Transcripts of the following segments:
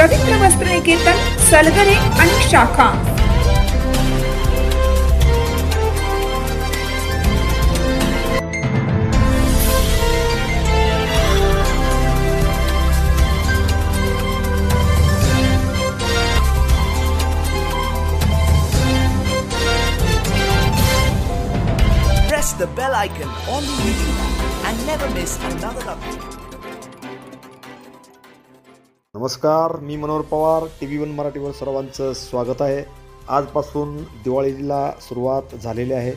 रवींद्र वस्त्र निकेतन सलगरे आणि शाखा press the bell icon on the YouTube app and never miss another update. नमस्कार मी Manohar Pawar T V one मराठीवर सर्वांचं स्वागत आहे. आजपासून दिवाळीला सुरुवात झालेली आहे.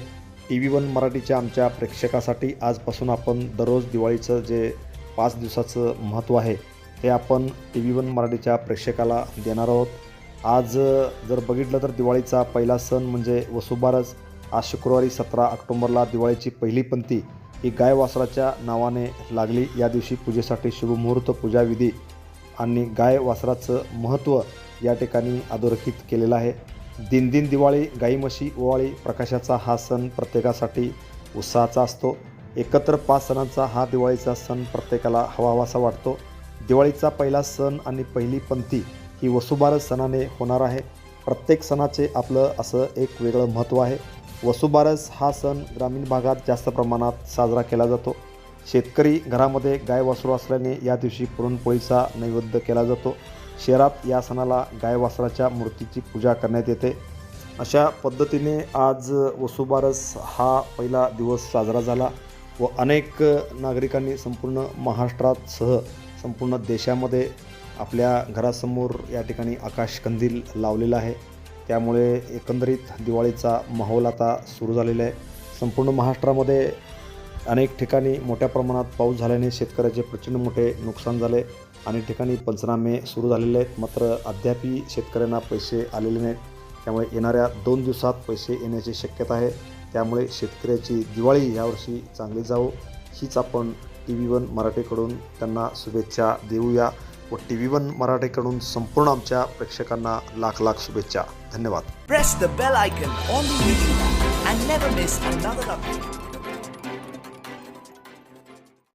टी व्ही वन मराठीच्या आमच्या प्रेक्षकासाठी आजपासून आपण दररोज दिवाळीचं जे पाच दिवसाचं महत्त्व आहे ते आपण टी व्ही वन मराठीच्या प्रेक्षकाला देणार आहोत. आज जर बघितलं तर दिवाळीचा पहिला सण म्हणजे वसुबारस. आज शुक्रवारी सतरा ऑक्टोंबरला दिवाळीची पहिली पंथी ही गायवासराच्या नावाने लागली. या दिवशी पूजेसाठी शुभमुहूर्त पूजाविधी आणि गाय वासराचं महत्त्व या ठिकाणी अधोरेखित केलेलं आहे. दिनदिन दिवाळी गाई म्हशी ओवाळी प्रकाशाचा हा सण प्रत्येकासाठी उत्साहाचा असतो. एकत्र पाच सणांचा हा दिवाळीचा सण प्रत्येकाला हवावासा वाटतो. दिवाळीचा पहिला सण आणि पहिली पंथी ही वसुबारस सणाने होणार आहे. प्रत्येक सणाचे आपलं असं एक वेगळं महत्त्व आहे. वसुबारस हा सण ग्रामीण भागात जास्त प्रमाणात साजरा केला जातो. शेतकरी घरामध्ये गाय वासरू असल्याने या दिवशी पुरणपोळीचा नैवेद्य केला जातो. शहरात या सणाला गाय वासराच्या मूर्तीची पूजा करण्यात येते. अशा पद्धतीने आज वसुबारस हा पहिला दिवस साजरा झाला व अनेक नागरिकांनी संपूर्ण महाराष्ट्रात सह संपूर्ण देशामध्ये आपल्या घरासमोर या ठिकाणी आकाशकंदील लावलेला आहे. त्यामुळे एकंदरीत दिवाळीचा माहोल आता सुरू झालेला आहे. संपूर्ण महाराष्ट्रामध्ये अनेक ठिकाणी मोठ्या प्रमाणात पाऊस झाल्याने शेतकऱ्याचे प्रचंड मोठे नुकसान झाले. अनेक ठिकाणी पंचनामे सुरू झालेले आहेत. मात्र अद्यापही शेतकऱ्यांना पैसे आलेले नाहीत. त्यामुळे येणाऱ्या दोन दिवसात पैसे येण्याची शक्यता आहे. त्यामुळे शेतकऱ्याची दिवाळी यावर्षी चांगली जावो हीच आपण टी व्ही वन मराठीकडून त्यांना शुभेच्छा देऊया व टी व्ही वन मराठीकडून संपूर्ण आमच्या प्रेक्षकांना लाख लाख शुभेच्छा. धन्यवाद.